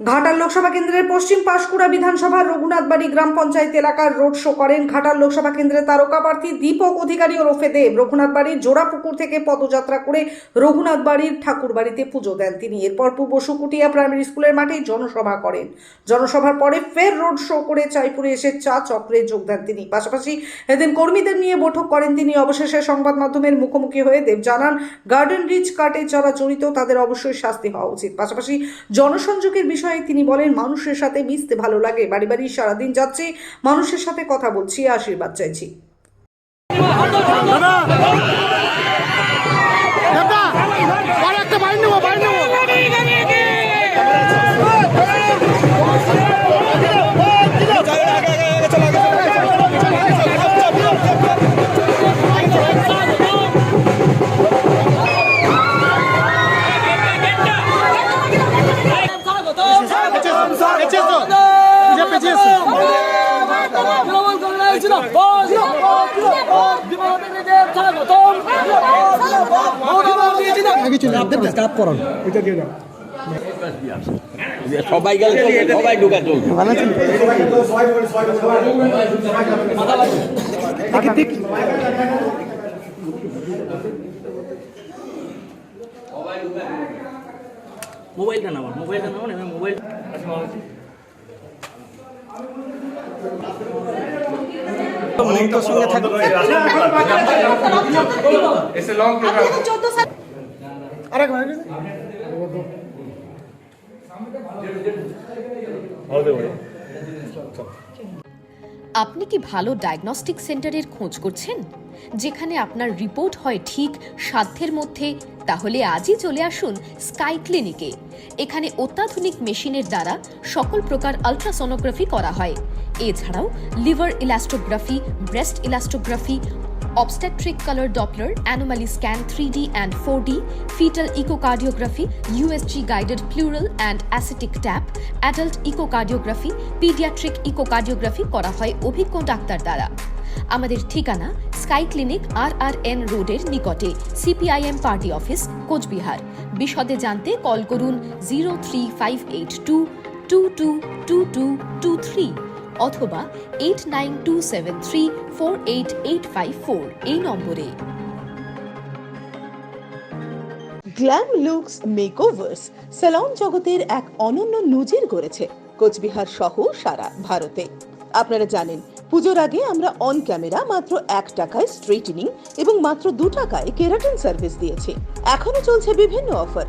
ঘাটাল লোকসভা কেন্দ্রের পশ্চিম পাঁশকুড়া বিধানসভার রঘুনাথবাড়ি গ্রাম পঞ্চায়েত এলাকার রোড শো করেন ঘাটাল লোকসভা কেন্দ্রের তারকা প্রার্থী দীপক অধিকারী ওরফে দেব। রঘুনাথবাড়ির জোড়াপুকুর থেকে পদযাত্রা করে রঘুনাথবাড়ির ঠাকুরবাড়িতে পুজো দেন তিনি। এরপর পূর্ব সুকুটিয়া প্রাইমারি স্কুলের মাঠে জনসভা করেন। জনসভার পরে ফের রোড শো করে চাইপুরে এসে চা চক্রে যোগ দেন তিনি। পাশাপাশি এদিন কর্মীদের নিয়ে বৈঠক করেন তিনি। অবশেষে সংবাদ মাধ্যমের মুখোমুখি হয়ে দেব জানান, গার্ডেন রিচ কাটে যারা জড়িত তাদের অবশ্যই শাস্তি হওয়া উচিত। পাশাপাশি জনসংযোগের বিষয়ে তিনি বলেন মানুষের সাথে মিশতে ভালো লাগে বাড়ি বাড়ি সারাদিন যাচ্ছি মানুষের সাথে কথা বলছি আশীর্বাদ চাইছি সবাই গেলে সবাই ঢুকা দেখি মোবাইলটা নামান মোবাইলটা নামান মোবাইল সঙ্গে থাকবে আপনি কি ভালো ডায়াগনস্টিক সেন্টারের খোঁজ করছেন? যেখানে আপনার রিপোর্ট হয় ঠিক সাধ্যের মধ্যে তাহলে আজই চলে আসুন স্কাই ক্লিনিকে এখানে অত্যাধুনিক মেশিনের দ্বারা সকল প্রকার আলট্রাসোনোগ্রাফি করা হয়। এছাড়াও liver elastography, breast elastography obstetric colour Doppler, anomaly scan three D and four D, foetal echocardiography, USG guided pleural and ascitic tap, adult echocardiography paediatric echocardiography করা হয় অভিজ্ঞ ডাক্তার দ্বারা। আমাদের ঠিকানা sky clinic R R N রোডের নিকটে, CPIM party office, Cooch Behar. বিশদে জানতে কল করুন zero three five eight two two two two two two three. অথবা eight nine two seven three four eight eight five four এই নম্বরে। গ্ল্যাম লুকস মেকওভার্স স্যালন জগতের এক অনন্য নজির গড়েছে কোচবিহার সহ সারা ভারতে। আপনারা জানেন, পুজোর আগে আমরা অন ক্যামেরা মাত্র এক টাকায় স্ট্রেটেনিং এবং মাত্র দু টাকায় কেরাটিন সার্ভিস দিয়েছি। এখনও চলছে বিভিন্ন অফার